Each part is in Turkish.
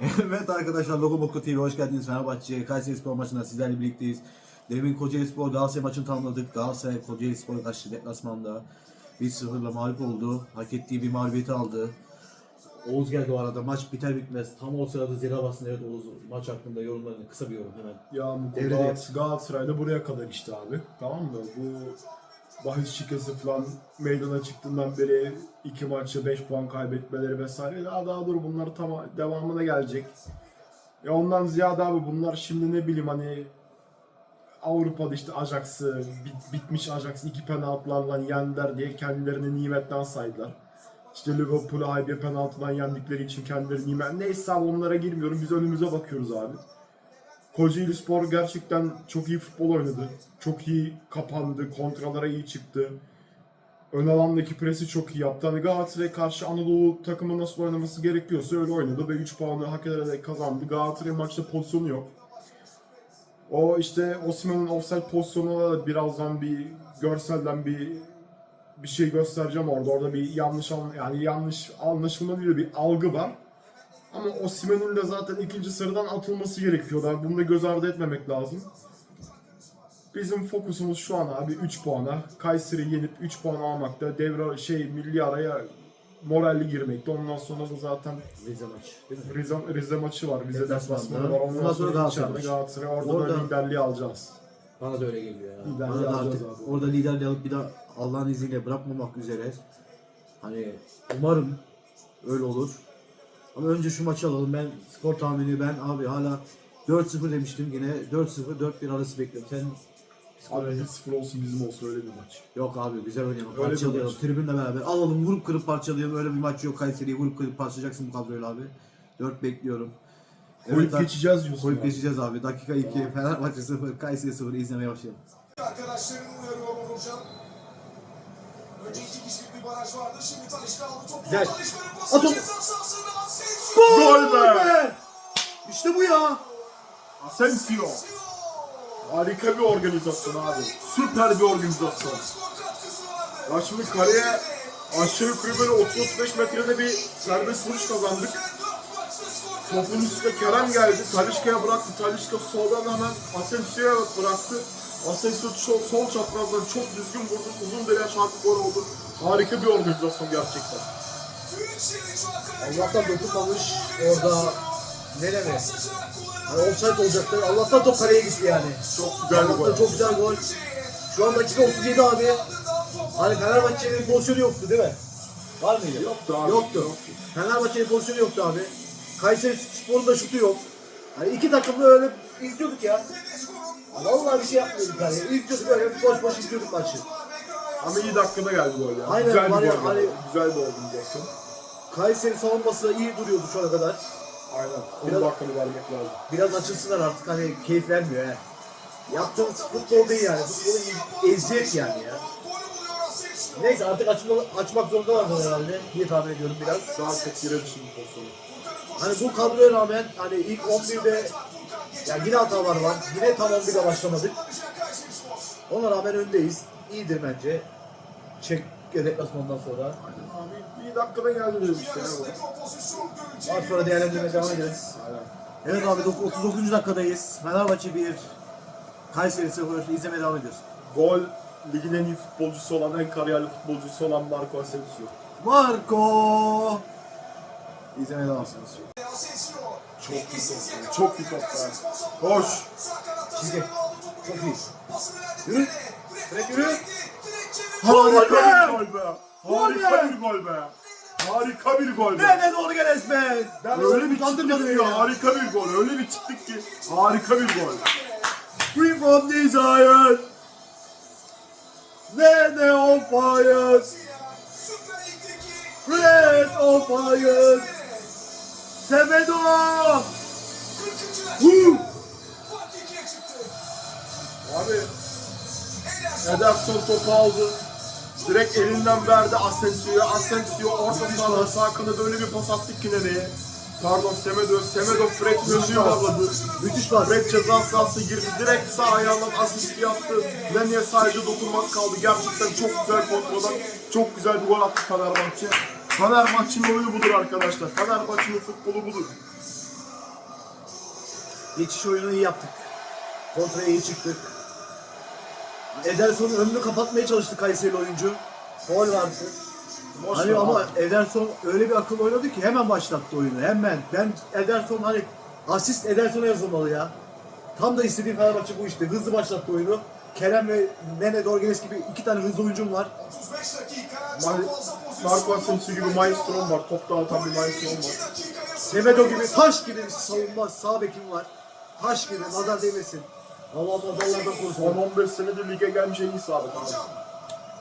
Evet arkadaşlar Logomoku TV hoş geldiniz. Fenerbahçe Kayseri Spor maçında sizlerle birlikteyiz. Demin Kocaeli Spor Galatasaray maçını tamamladık. Galatasaray Kocaeli Spor'a karşı deplasmanda 1-0'la mağlup oldu. Hak ettiği bir mağlubiyeti aldı. Oğuz geldi o arada. Maç biter bitmez. Tam o sırada zira bastı. Evet Oğuz maç hakkında yorumlarını kısa bir yorum hemen. Ya bu Galatasaray, Galatasaray'da buraya kadar işte abi. Tamam mı? Bu bahis şikası falan meydana çıktığından beri iki maçı 5 puan kaybetmeleri vesaire. Daha daha dur bunlar tam devamına gelecek. Ya ondan ziyade abi bunlar şimdi ne bileyim hani Avrupa'da işte Ajax'ı, bit- bitmiş Ajax'ı iki penaltılarla yendiler diye kendilerini nimetten saydılar. İşte Liverpool'u bir penaltıdan yendikleri için kendileri nimet. Neyse abi onlara girmiyorum. Biz önümüze bakıyoruz abi. Kocaeli Spor gerçekten çok iyi futbol oynadı. Çok iyi kapandı. Kontralara iyi çıktı. Ön alandaki presi çok iyi yaptı. Hani Galatasaray'a karşı Anadolu takımı nasıl oynaması gerekiyorsa öyle oynadı ve 3 puanı hak ederek kazandı. Galatasaray maçta pozisyonu yok. O işte Osimhen'in offside pozisyonuna da birazdan bir görselden bir bir şey göstereceğim orada. Orada bir yanlış an- yani yanlış anlaşılma de bir algı var. Ama Osimhen'in de zaten ikinci sıradan atılması gerekiyor. da Bunu da göz ardı etmemek lazım. Bizim fokusumuz şu an abi 3 puana. Kayseri yenip 3 puan almakta. Devre şey milli araya moralli girmekte. Ondan sonra da zaten Rize maçı değil mi? Rize, Rize maçı var. Rize deplasmanı var. Ondan, Ondan sonra sonra Galatasaray maçı. Galatasaray. Orada, Orada- da liderliği alacağız. Bana da öyle geliyor ya. Liderliği Bana da alacağız artık abi. orada liderliği alıp bir daha Allah'ın izniyle bırakmamak üzere. Hani umarım öyle olur. Ama önce şu maçı alalım. Ben skor tahmini ben abi hala 4-0 demiştim. Yine 4-0 4-1 arası bekliyorum. Sen skor Abi 1-0 olsun bizim olsun öyle bir maç. Yok abi güzel oynayalım. Öyle Parçalayalım. maç. Tribünle beraber. Alalım vurup kırıp parçalayalım. Öyle bir maç yok. Kayseri'yi vurup kırıp parçalayacaksın bu kadroyla abi. 4 bekliyorum. Koyup abi. geçeceğiz diyorsun. Koyup abi. geçeceğiz abi. Dakika 2. Fenerbahçe 0. Kayseri 0. izlemeye başlayalım. Arkadaşlarını uyarıyor Onurcan. Önce iki kişilik bir baraj vardı. Şimdi Talişka aldı topu. Güzel. Talişka'nın pası onu. Asensio. Gol be! İşte bu ya. Asensio. Harika bir organizasyon abi. Süper bir organizasyon. Ya şimdi kaleye aşağı yukarı böyle 30-35 metrede bir serbest vuruş kazandık. Topun üstüne Kerem geldi. Talişka'ya bıraktı. Talişka soldan hemen Asensio'ya bıraktı. Asensio sol, sol çaprazdan çok düzgün vurdu. Uzun delen çarpıp gol oldu. Harika bir organizasyon gerçekten. Allah'tan dokunmamış orada. Ne demek? Hani offside olacaktı. Allah'tan top kaleye gitti yani. Çok güzel bir Allah'tan gol. çok güzel gol. Şu an dakika 37 abi. Hani Fenerbahçe'nin pozisyonu yoktu değil mi? Var mıydı? Yoktu abi. Yoktu. Fenerbahçe'nin pozisyonu yoktu abi. Kayseri Spor'un da şutu yok. Hani iki takımda öyle izliyorduk ya. Tedesco'nun Vallahi bir şey yapmıyorduk hani. İzliyorduk öyle boş boş izliyorduk maçı. Ama iyi dakikada geldi gol ya. Aynen, güzel bir var gol. ya, geldi. hani- Güzel bir organizasyon. Kayseri savunması iyi duruyordu şu ana kadar. Aynen. Biraz- Onun hakkını vermek lazım. Biraz açılsınlar artık hani keyif vermiyor he. Yaptığımız futbol değil yani. Futbolu eziyet yani ya. Neyse artık açma, açmak zorundalar herhalde diye tahmin ediyorum biraz. Daha çok girer şimdi pozisyonu. Hani bu kadroya rağmen hani ilk 11'de ya yine hatalar var. Yine tam 11'de başlamadık. Ona rağmen öndeyiz. İyidir bence. Çek deplasmandan sonra. Abi iyi dakikada geldi dedim işte. Daha sonra değerlendirmeye devam ederiz. Aynen. Evet abi dok- 39. dakikadayız. Fenerbahçe 1. Kayseri 0. İzlemeye devam ediyoruz. Gol ligin en iyi futbolcusu olan, en kariyerli futbolcusu olan Marco Asensio. Marco! İzlemeye devam ediyoruz. Çok iyi top. Çok iyi top. Koş. Çizgi. Çok iyi. Yürü. Direkt yürü. Harika bir gol be. Harika bir gol be. Harika bir gol be. Nerede doğru gel Esmen? Ben Öyle bir çıktık ki ya. harika bir gol. Öyle bir çıktık ki harika bir gol. Free from desire. Nene on fire. Fred on fire. Semedo. Woo! Abi Ederson topu aldı. Direkt elinden verdi Asensio'ya. Asensio orta sahada sağ kanada öyle bir pas attı ki nereye? Pardon Semedo. Semedo Fred gözlüğü bağladı. Müthiş pas. Fred ceza sahası girdi. Direkt sağ ayağından asist yaptı. Leni'ye sadece dokunmak kaldı. Gerçekten çok güzel kontrolden çok güzel bir gol attı Fenerbahçe. Fenerbahçe'nin oyunu budur arkadaşlar. Fenerbahçe'nin futbolu budur. Geçiş oyunu iyi yaptık. Kontraya iyi çıktık. Ederson'un önünü kapatmaya çalıştı Kayseri oyuncu. Foul vardı. Boş Hani ama abi. Ederson öyle bir akıl oynadı ki hemen başlattı oyunu. Hemen. Ben Ederson hani asist Ederson'a yazılmalı ya. Tam da istediğim Fenerbahçe bu işte. Hızlı başlattı oyunu. Kerem ve Nene Dorgenes gibi iki tane hızlı oyuncum var. 35 dakika. Marco Asensio gibi maestrom var. Top dağıtan bir maestrom 2 var. Semedo gibi taş gibi bir savunma sağ bekim var. Taş gibi nazar değmesin. Allah nazarlardan Son korusun. 15 senedir lige gelmiş en iyi sabit abi.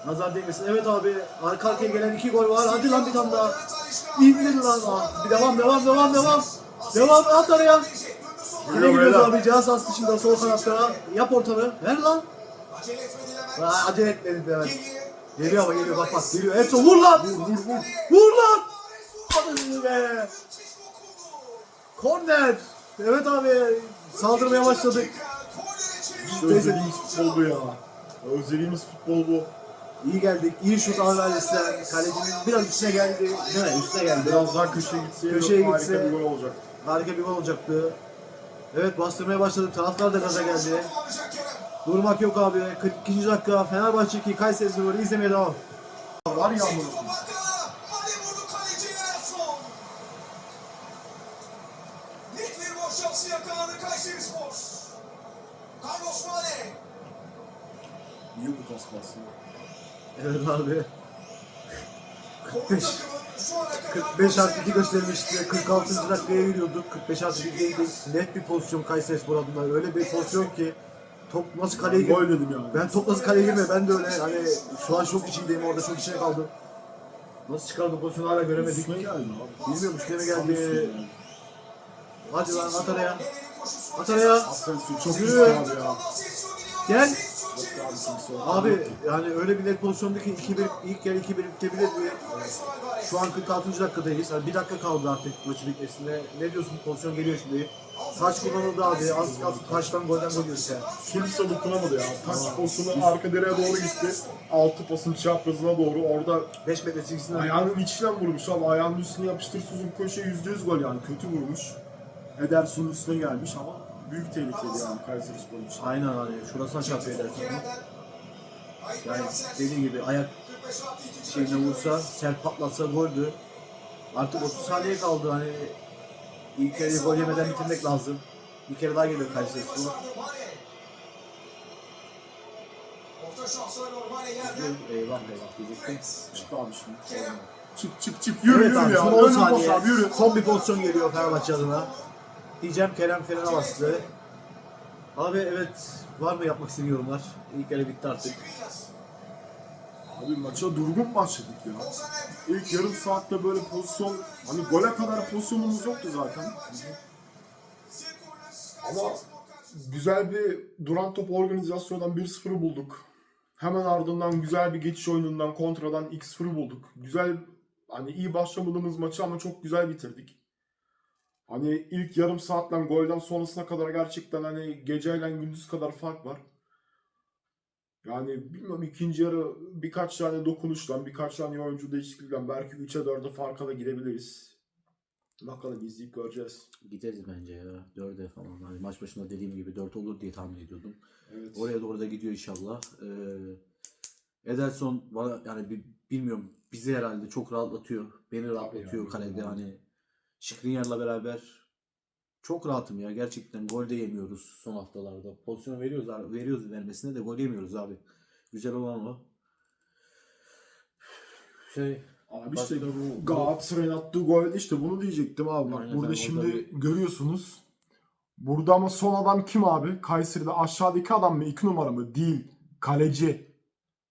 Nazar değmesin. Evet abi arka arkaya gelen iki gol var. Hadi lan bir tane daha. İndir lan. Ah, bir devam devam devam devam. Devam at araya. Yine gidiyoruz abi. Cihaz as dışında sol kanatta. Yap ortanı. Ver lan. Aa, acele etmedi. Geriye. Geliyor ama geliyor bak bak geliyor. Edson vur lan. Vur vur vur. Vur lan. Hadi be. Korner. Evet abi. Saldırmaya başladık. İşte özlediğimiz futbol bu ya. Özlediğimiz futbol bu. İyi geldik. İyi şut Alvarez'den. Kalecinin biraz üstüne geldi. Değil mi? Üstüne geldi. Biraz daha köşeye gitse Köşeye harika gitse- bir gol olacak. Harika bir gol olacaktı. Evet bastırmaya başladık. Taraftar da gaza geldi. Durmak yok abi. 42. dakika Fenerbahçe 2 Kayseri Spor'u izlemeye devam. Var ya bunu. Evet abi. Konuk 45. takımın şu ana kadar 45 artı 2 göstermişti. 46. dakikaya giriyorduk. 45 artı 2'deydi. Net bir pozisyon Kayseri Spor adına. Öyle bir pozisyon ki top nasıl kaleye Gol girdi? dedim yani. Ben top nasıl kaleye girmiyor. Ben de öyle hani şu an şok içindeyim orada çok içine kaldım. Nasıl çıkardı pozisyonu hala göremedik. Üstüne geldi abi. Bilmiyorum üstüne mi geldi. Hadi lan at araya. At araya. Asensio çok iyi abi ya. Gel. Abi yani öyle bir net pozisyondu ki 2-1 ilk yarı 2-1 bitebilirdi. Alvarez, Alvarez. Şu an 46. dakikadayız. Yani bir dakika kaldı artık maçın bitmesine. Ne diyorsun? Pozisyon geliyor şimdi. Taç kullanıldı abi. Az kalsın taçtan golden gol yiyoruz ya. Kimse dokunamadı ya. Taç posunu arka direğe doğru gitti. Altı pasın çaprazına doğru. Orada 5 metre çizgisinden. ayağının içinden vurmuş abi. Ayağının üstüne uzun köşeye yüzde yüz gol yani. Kötü vurmuş. Ederson'un üstüne gelmiş ama büyük tehlikeli yani Kayseri Spor için. Aynen hani edersin. Kerem'den. Ait Yani dediğin gibi ayak 45 artı iki şeyine vursa, sert patlatsa goldü. Artık 30 saniye kaldı hani ilk yarıyı gol yemeden bitirmek lazım. Bir kere daha geliyor Kayseri Spor. Eyvah eyvah diyecektim. Çık abi şimdi. Kerem. Çık çık çık yürü Evet yürü abi ya. son 10 Önüm saniye. abi yürü. Son bir pozisyon geliyor Fenerbahçe adına. Diyeceğim Kerem frene bastı. Abi evet var mı yapmak istediğin yorumlar? İlk yarı bitti artık. Abi maça durgun başladık ya. İlk yarım saatte böyle pozisyon, hani gole kadar pozisyonumuz yoktu zaten. Ama güzel bir duran top organizasyondan 1-0 bulduk. Hemen ardından güzel bir geçiş oyunundan, kontradan X0 bulduk. Güzel, hani iyi başlamadığımız maçı ama çok güzel bitirdik. Hani ilk yarım saatten golden sonrasına kadar gerçekten hani geceyle gündüz kadar fark var. Yani bilmiyorum ikinci yarı birkaç tane dokunuştan, birkaç tane oyuncu değişiklikten belki 3'e 4'e farka da gidebiliriz. Bakalım izleyip göreceğiz. Gideriz bence ya. Dörde falan. Hani maç başında dediğim gibi dört olur diye tahmin ediyordum. Evet. Oraya doğru da gidiyor inşallah. Ee, Ederson yani bi- bilmiyorum bizi herhalde çok rahatlatıyor. Beni rahatlatıyor ya, kalede tabii. hani. Skriniar'la beraber çok rahatım ya gerçekten gol de yemiyoruz son haftalarda. Pozisyon veriyoruz abi, veriyoruz vermesine de gol yemiyoruz abi. Güzel olan o. Şey Abi işte bu- Galatasaray'ın attığı gol işte bunu diyecektim abi. Bak burada şimdi bir- görüyorsunuz. Burada ama son adam kim abi? Kayseri'de aşağıdaki adam mı? 2 numara mı? Değil. Kaleci.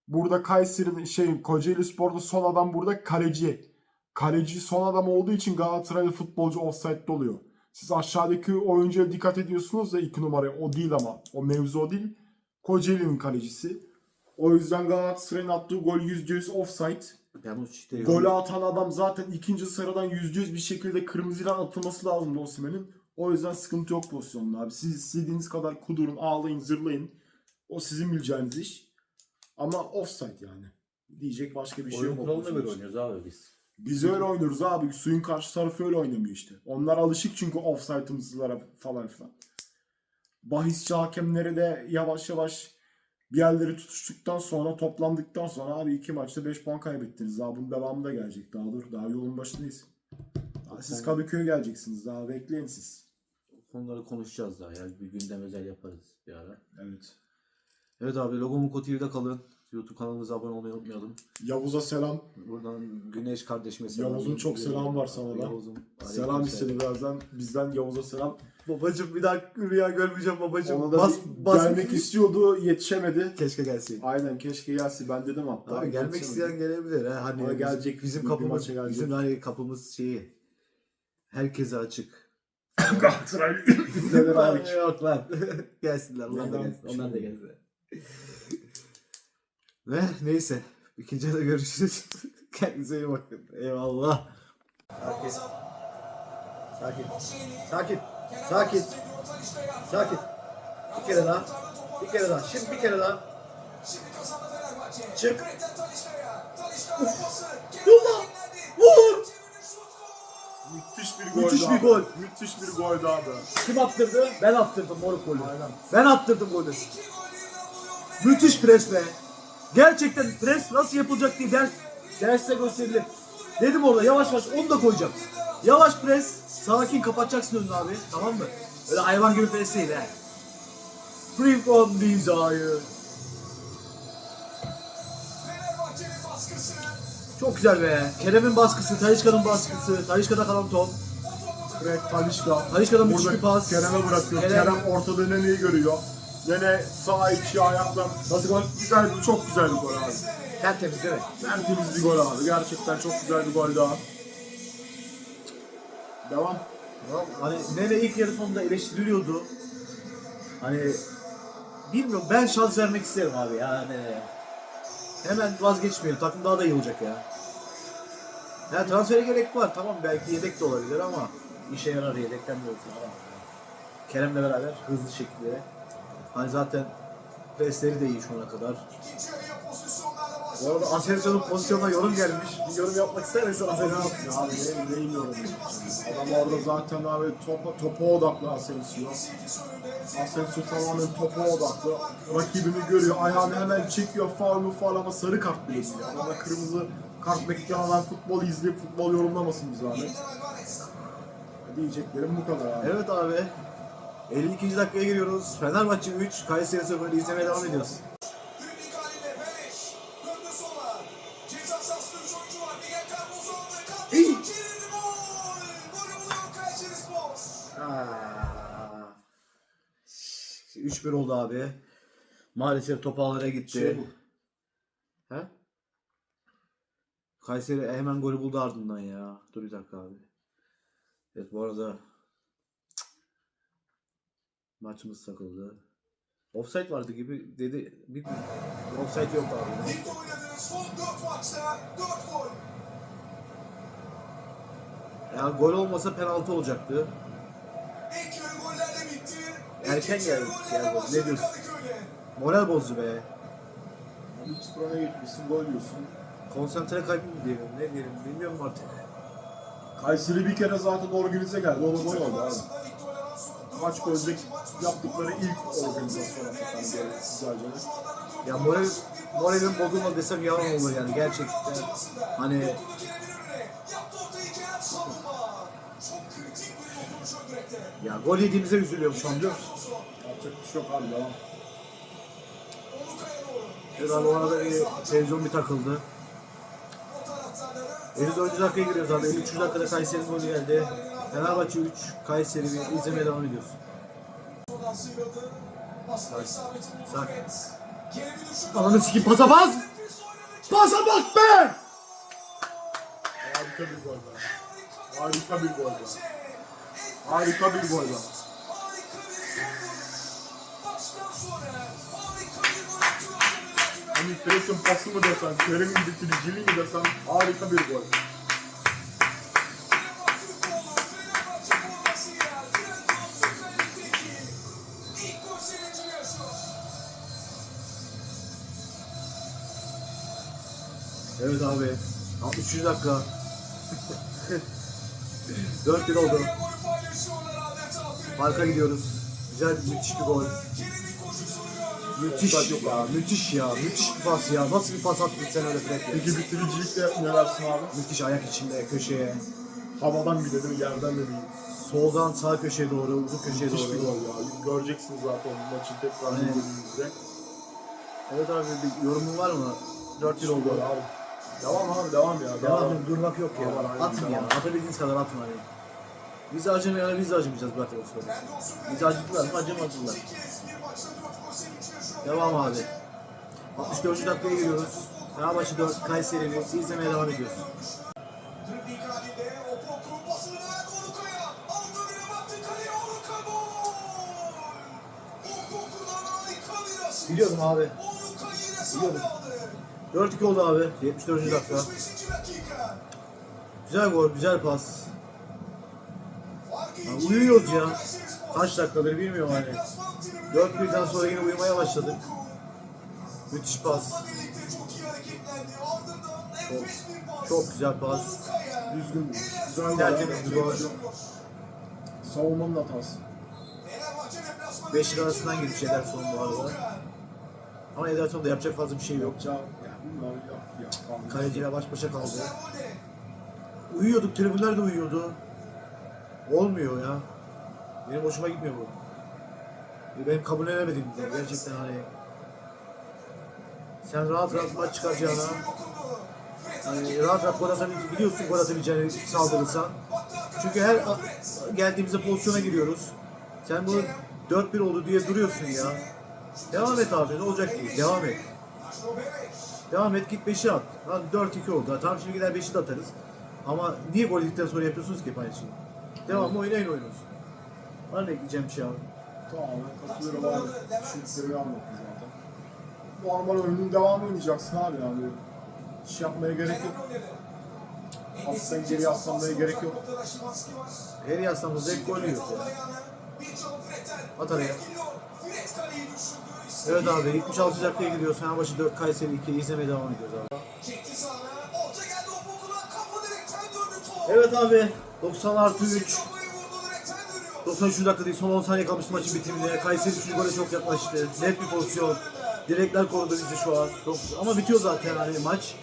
Burada Kayseri'nin şey Kocaeli Spor'da son adam burada kaleci. Kaleci son adam olduğu için Galatasaraylı futbolcu offside'de oluyor. Siz aşağıdaki oyuncuya dikkat ediyorsunuz da 2 numaraya. O değil ama. O mevzu o değil. Kocaeli'nin kalecisi. O yüzden Galatasaray'ın attığı gol %100 offside. ben o işte Golü atan adam zaten ikinci sıradan yüzde yüz bir şekilde kırmızıyla atılması lazımdı Osimhen'in. O yüzden sıkıntı yok pozisyonda abi. Siz istediğiniz kadar kudurun, ağlayın, zırlayın. O sizin bileceğiniz iş. Ama offside yani. Diyecek başka bir şey oyun yok. o kuralına göre oynuyoruz abi biz. Biz öyle oynuyoruz abi. Suyun karşı tarafı öyle oynamıyor işte. Onlar alışık çünkü offside'ımızlara falan filan. Bahisçi hakemleri de yavaş yavaş bir yerleri tutuştuktan sonra toplandıktan sonra abi iki maçta 5 puan kaybettiniz. Daha bunun devamı da gelecek. Daha dur. Daha yolun başındayız. Daha siz Kadıköy'e geleceksiniz. Daha bekleyin siz. Konuları konuşacağız daha ya. Bir gündem özel yaparız bir ara. Evet. Evet abi Logomuko TV'de kalın. YouTube kanalımıza abone olmayı unutmayalım. Yavuz'a selam. Buradan Güneş kardeşime selam. Yavuz'un çok selamı var sana da. Yavuz'un. Selam Aleyküm istedi birazdan. Bizden Yavuz'a selam. Babacım bir daha rüya görmeyeceğim babacım. Ona da bas, bas gelmek istiyordu. Yetişemedi. Keşke gelsin. Aynen keşke gelsin. Ben dedim hatta. Abi gelmek isteyen gelebilir ha. Hani Ama bizim- gelecek, bizim kapımız gelecek. bizim hani kapımız şeyi herkese açık. Galatasaray. Yok lan. Gelsinler onlar da gelsin. Onlar da gelsin. Ve neyse. İkinci de görüşürüz. Kendinize iyi bakın. Eyvallah. Sakin. Sakin. Sakin. Sakin. Sakin. Bir kere daha. Bir kere daha. Şimdi bir kere daha. Çık. Pası. Yolla. Vur. Müthiş bir gol Müthiş daha. bir gol. Müthiş bir gol daha be. Kim attırdı? Ben attırdım moruk golü. Aynen. Ben attırdım golü. Müthiş pres be. Gerçekten pres nasıl yapılacak diye ders derste gösterilir. Dedim orada yavaş yavaş onu da koyacağım. Yavaş pres, sakin kapatacaksın önünü abi. Tamam mı? Öyle hayvan gibi pres değil he. Free from desire. Fenerbahçe'nin baskısı. Çok güzel be. Kerem'in baskısı, Talişka'nın baskısı, Talişka'da kalan top. Fred Talişka. Talişka'dan müthiş bir pas. Kerem'e bırakıyor. Kerem- Kerem, ortada neneyi görüyor. Nene sağ içi ayakla. Nasıl gol? Güzel, çok güzel bir gol abi. Tertemiz değil mi? Tertemiz bir gol abi. Gerçekten çok güzel bir gol daha. Devam. Hani Nene ilk yarı sonunda eleştiriliyordu. Hani bilmiyorum ben şans vermek isterim abi ya Nene'ye. Hemen vazgeçmeyelim. Takım daha da iyi olacak ya. Ya transfere gerek var. Tamam belki yedek de olabilir ama işe yarar yedekten de olsun. ama. Kerem'le beraber hızlı şekilde. Hani zaten presleri de iyi şu ana kadar. Bu arada Asensio'nun pozisyonuna yorum gelmiş. Bir yorum yapmak ister misin Asensio? Abi ne, ne iniyorum. Adam orada zaten abi topa, topa odaklı Asensio. Asensio tamamen topa odaklı. Rakibini görüyor. Ayağını hemen çekiyor. Faul mu faul ama sarı kart bile değil. Adama kırmızı kart bekleyen adam futbol izleyip futbol yorumlamasın bir zahmet. Diyeceklerim bu kadar abi. Evet abi. 52. dakikaya giriyoruz. Fenerbahçe 3, Kayseri 0 izlemeye devam ediyoruz. Aa. 3-1 oldu abi. Maalesef top ağlara gitti. Şey bu. He? Kayseri hemen golü buldu ardından ya. Dur bir dakika abi. Evet bu arada. Maçımız takıldı. Offside vardı gibi dedi. Bilmiyorum. Offside yok abi. Ligde oynadığınız son 4 maçta 4 gol. Ya gol olmasa penaltı olacaktı. İlk yarı gollerle bitti. Erken geldi gollerle ya bu. Ne diyorsun? Moral bozdu be. 3-0 öne geçmişsin, gol yiyorsun. Konsantre kaybı mı diyelim ne diyelim bilmiyorum artık. Kayseri bir kere zaten organize geldi. O da gol oldu abi. Maç başında yaptıkları ilk organizasyon hakikaten güzelce. Ya moral, moralin bozulma desem yalan olur yani gerçekten. Hani ya gol yediğimize üzülüyorum şu an biliyor musun? Yapacak bir şey yok abi devam. Abi o arada bir televizyon bir takıldı. O taraftarları 54. dakikaya giriyoruz abi. 53. dakikada Kayseri'nin golü geldi. Fenerbahçe 3, Kayseri 1. İzlemeye devam ediyoruz. Düşürdü. Ananı sikeyim pasa bas! Pasa bak be! Harika bir gol be. Harika bir gol be. Harika bir gol be. Hani Fred'in pası mı desen, Kerem'in bitiriciliği mi desen harika bir gol. Evet abi. 63. dakika. 4-1 oldu. Golü paylaşıyorlar adeta Fred. Farka gidiyoruz. Güzel müthiş bir gol. Müthiş yok ya, müthiş ya, müthiş bir pas ya. Nasıl bir pas attın sen öyle Fred ya? Peki bitiricilikte ne dersin abi? Müthiş ayak içinde, köşeye. Havadan bir dedim, yerden de bir Soldan sağ köşeye doğru, uzun köşeye müthiş bir doğru. gol ya. Göreceksiniz zaten maçın tekrar Aynen. izlediğinizde. Evet abi bir yorumun var mı? 4-1 oldu. Gol abi. Devam abi, devam ya. Devam edin, durmak yok ya. Aman, aynen, Atın ya, devam. atabildiğiniz kadar atın hani. Biz acımayana biz de acımayacağız bu arkadaşlar. Kendi olsun Biz acıdılar mı acımadılar. 8 bir maçta 4 gol sevinci yaşıyor. Devam abi. 64. dakikaya giriyoruz. Fenerbahçe 4, Kayseri 1 izlemeye devam ediyoruz. Dribbling halinde Opoku'nun pasını verdi Oruka'ya. Aldı önüne baktı kaleye Oruka gol. Opoku'dan harika bir asist. Biliyordum abi. Oruka yine Biliyordum. Sahne aldı. 4-2 oldu abi. 74. dakika. 75. dakika. Güzel gol, güzel pas. Ya uyuyoruz ya. Kaç dakikadır bilmiyorum hani. Deplasman tribünü 4 birden sonra yine uyumaya başladık. Müthiş pas. Çok çok güzel pas. Düzgün, güzel. Tertemiz bir gol. Savunmanın hatası. Fenerbahçe deplasmanı Beşlik arasından girmiş Ederson bu arada. Ama Ederson'da yapacak fazla bir şey yok. Ya, Kaleciyle baş başa kaldı. Uyuyorduk, tribünler de uyuyordu. Olmuyor ya. Benim hoşuma gitmiyor bu. Benim kabul edemedim de gerçekten hani. Sen rahat rahat maç çıkaracağına, hani rahat rahat gol atabileceğini, biliyorsun gol atabileceğini saldırırsan. Çünkü her geldiğimizde pozisyona giriyoruz. Sen bunu 4-1 oldu diye duruyorsun ya. Devam et abi ne olacak ki? Devam et. Devam et git 5'i at. Lan 4-2 oldu. Ha, Tamam şimdi gider 5'i de atarız. Ama niye gol yedikten sonra yapıyorsunuz ki hep aynı şeyi? Devam oynayın oyunuz. Var mı ekleyeceğim bir şey abi? Tamamen katılıyorum abi. Düşündüklerimi anlattım zaten. Normal oyunun devamı oynayacaksın abi yani. İş yapmaya gerek yok. Aslan geri aslanmaya gerek yok. Her yaslanımızda hep gol yiyoruz ya. At araya. Evet abi 76 dakikaya gidiyoruz. Fenerbahçe 4 Kayseri 2 izlemeye devam ediyoruz abi. Çekti sağına. Orta geldi Opoku'na. Kafa direkten döndü top. Evet abi 90 artı 3. Kafayı vurdu direkten dönüyor. 93 dakika değil son 10 saniye kalmıştı maçın bitimine. Kayseri 3. gole çok yaklaştı. Net bir pozisyon. Direkler korudu bizi şu an. Ama bitiyor zaten hani maç.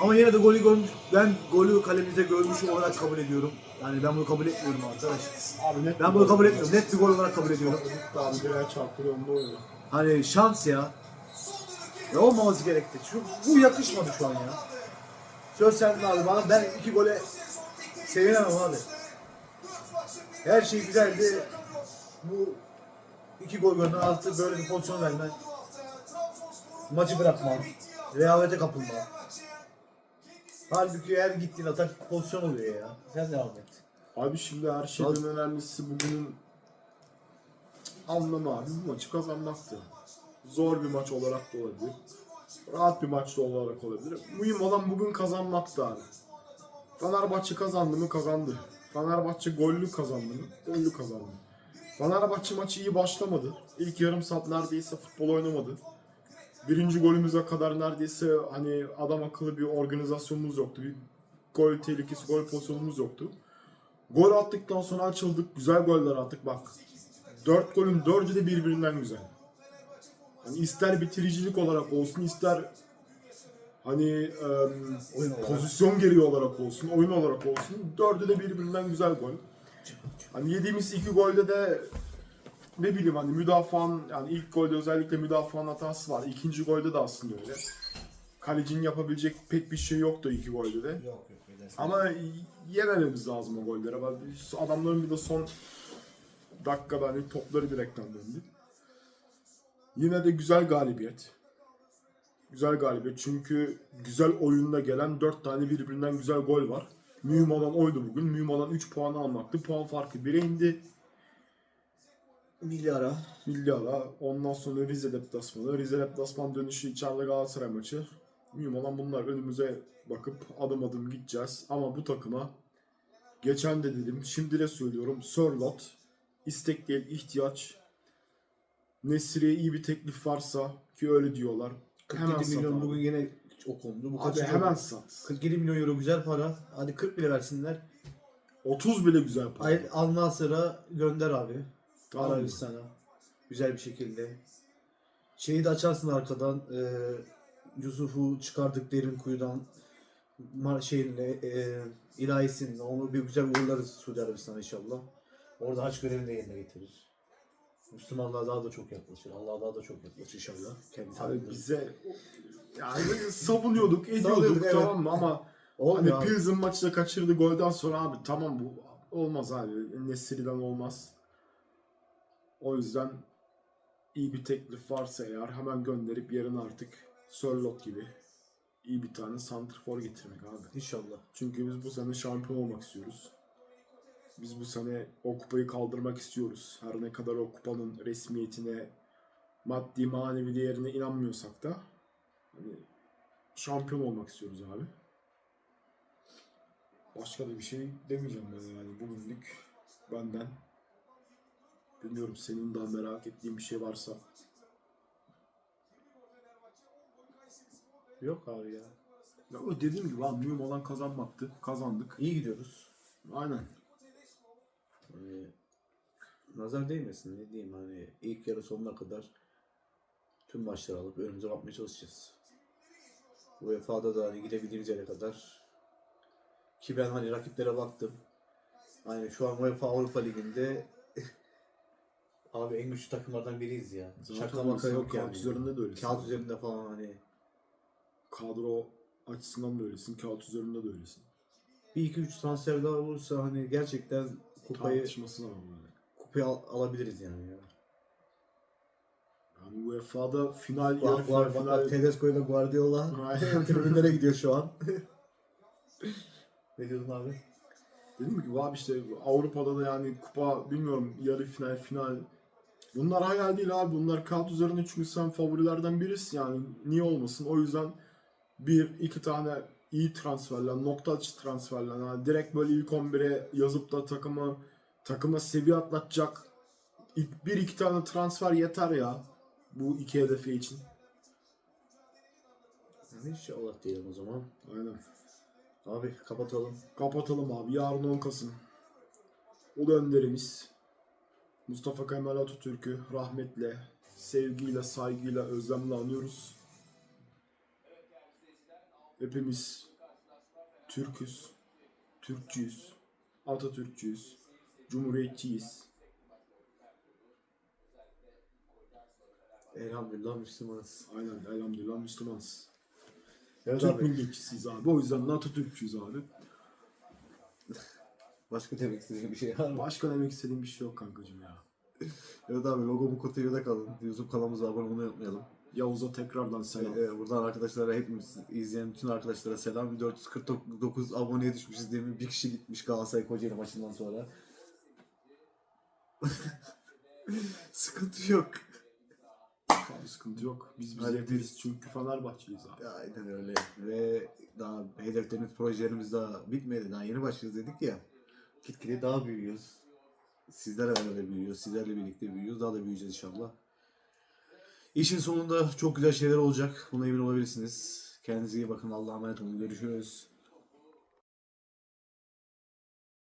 Ama yine de golü görmüş. Ben golü kalemizde görmüş olarak kabul ediyorum. Yani ben bunu kabul etmiyorum arkadaş. Abi net Ben bunu kabul etmiyorum. Net bir gol olarak kabul ediyorum. Abi direğe çarptırıyor onu oynuyor. Hani şans ya. Ya olmaması gerekti. Şu, bu yakışmadı şu an ya. Söz sende abi bana ben iki gole sevinemem abi. Her şey güzeldi. Bu iki gol gördün altı böyle bir pozisyon vermen. Maçı bırakmam. Rehavete kapılma. Halbuki her gittiğin atak pozisyon oluyor ya. Sen devam et. Abi şimdi her şeyden önemlisi bugünün anlamı abi bu maçı kazanmaktı. Zor bir maç olarak da olabilir. Rahat bir maç da olarak olabilir. Mühim olan bugün kazanmaktı abi. Fenerbahçe kazandı mı kazandı. Fenerbahçe gollü kazandı mı gollü kazandı. Fenerbahçe maçı iyi başlamadı. İlk yarım saat neredeyse futbol oynamadı. Birinci golümüze kadar neredeyse hani adam akıllı bir organizasyonumuz yoktu. Bir gol tehlikesi, gol pozisyonumuz yoktu. Gol attıktan sonra açıldık. Güzel goller attık bak. 4 golün 4'ü de birbirinden güzel. Hani ister bitiricilik olarak olsun, ister hani em, Oyun pozisyon gereği olarak olsun, oyun olarak olsun. 4'ü de birbirinden güzel gol. Hani yediğimiz iki golde de ne bileyim hani müdafaan yani ilk golde özellikle müdafaan hatası var. İkinci golde de aslında öyle. Kalecinin yapabilecek pek bir şey yoktu iki golde de. Yok yok. Ama yemememiz lazım o golleri. Adamların bir de son dakikada hani topları direkten döndü. Yine de güzel galibiyet. Güzel galibiyet çünkü güzel oyunda gelen 4 tane birbirinden güzel gol var. Mühim olan oydu bugün. Mühim olan 3 puanı almaktı. Puan farkı 1'e indi. Milyara. Milli Ara. Ondan sonra Rize deplasmanı. Rize deplasman dönüşü içeride Galatasaray maçı. Mühim olan bunlar. Önümüze bakıp adım adım gideceğiz. Ama bu takıma geçen de dedim, şimdi de söylüyorum. Sörlot, istek değil ihtiyaç. Nesri'ye iyi bir teklif varsa ki öyle diyorlar. 47 sat milyon abi. bugün yine okundu. Bu Abi hemen oldu? sat. 47 milyon euro güzel para. Hadi 40 bile versinler. 30 bile güzel para. Al Nasır'a gönder abi. Arabistan'a. Güzel bir şekilde. Şeyi de açarsın arkadan. E, Yusuf'u çıkardık derin kuyudan. Mar şeyinle, e, ilahisinle onu bir güzel uğurlarız Suudi Arabistan'a inşallah. Orada haç görevini de yerine getirir. Müslümanlığa daha da çok yaklaşır. Allah'a daha da çok yaklaşır inşallah. Kendisi Abi bize yani savunuyorduk, ediyorduk evet. tamam mı ama Olmuyor hani. Pilsen maçta kaçırdı golden sonra abi tamam bu olmaz abi. Nesiri'den olmaz. O yüzden iyi bir teklif varsa eğer hemen gönderip yarın artık Sörlot gibi iyi bir tane santrfor getirmek abi. İnşallah. Çünkü biz bu sene şampiyon olmak istiyoruz. Biz bu sene o kupayı kaldırmak istiyoruz. Her ne kadar o kupanın resmiyetine, maddi manevi değerine inanmıyorsak da hani şampiyon olmak istiyoruz abi. Başka da bir şey demeyeceğim ben yani bugünlük benden. Bilmiyorum senin daha merak ettiğin bir şey varsa. Yok abi ya. Ya o dediğim gibi abi mühim olan kazanmaktı. Kazandık. İyi gidiyoruz. Aynen. Hani nazar değmesin ne diyeyim hani ilk yarı sonuna kadar tüm maçları alıp önümüze bakmaya çalışacağız. UEFA'da da hani gidebildiğimiz yere kadar ki ben hani rakiplere baktım. Hani şu an UEFA Avrupa Ligi'nde abi en güçlü takımlardan biriyiz ya. Şaka maka yok Kağıt yani. üzerinde de öylesin. Kağıt üzerinde falan hani kadro açısından da öylesin, kağıt üzerinde de öylesin. bir iki üç transfer daha olursa hani gerçekten kupayı Tartışmasız ama böyle. kupayı al- alabiliriz yani ya. Yani UEFA'da final, yarı Bak final, var bak, final... bak Tedesco ile Guardiola Aynen. tribünlere gidiyor şu an. ne diyordun abi? Dediğim gibi abi işte Avrupa'da da yani kupa bilmiyorum yarı final, final. Bunlar hayal değil abi. Bunlar kağıt üzerinde çünkü sen favorilerden birisin yani. Niye olmasın? O yüzden bir, iki tane iyi transferler, nokta atışı transferler. Yani direkt böyle ilk 11'e yazıp da takımı takıma seviye atlatacak ilk bir iki tane transfer yeter ya. Bu iki hedefi için. İnşallah diyelim o zaman. Aynen. Abi kapatalım. Kapatalım abi. Yarın 10 Kasım. Ulu önderimiz Mustafa Kemal Atatürk'ü rahmetle, sevgiyle, saygıyla, özlemle anıyoruz. Hepimiz Türküz, Türkçüyüz, Atatürkçüyüz, Cumhuriyetçiyiz. Elhamdülillah Müslümanız. Aynen elhamdülillah Müslümanız. Evet Türk abi. milliyetçisiyiz abi. O yüzden de Atatürkçüyüz abi. Başka demek istediğin bir şey var mı? Başka demek istediğim bir şey yok kankacığım ya. Evet abi logo Muko TV'de kalın. YouTube kanalımıza abone olmayı unutmayalım. Yavuz'a tekrardan selam. Ee, buradan arkadaşlara hepimiz izleyen bütün arkadaşlara selam. 449 aboneye düşmüşüz demin. Bir kişi gitmiş Galatasaray Kocaeli maçından sonra. Sıkıntı yok. Abi sıkıntı yok. Biz biz yapıyoruz çünkü Fenerbahçeliyiz abi. Aynen öyle. Ve daha hedeflerimiz, projelerimiz daha bitmedi. Daha yeni başlıyoruz dedik ya. Gitgide daha büyüyoruz. Sizlerle beraber büyüyoruz. Sizlerle birlikte büyüyoruz. Daha da büyüyeceğiz inşallah. İşin sonunda çok güzel şeyler olacak. Buna emin olabilirsiniz. Kendinize iyi bakın. Allah'a emanet olun. Görüşürüz.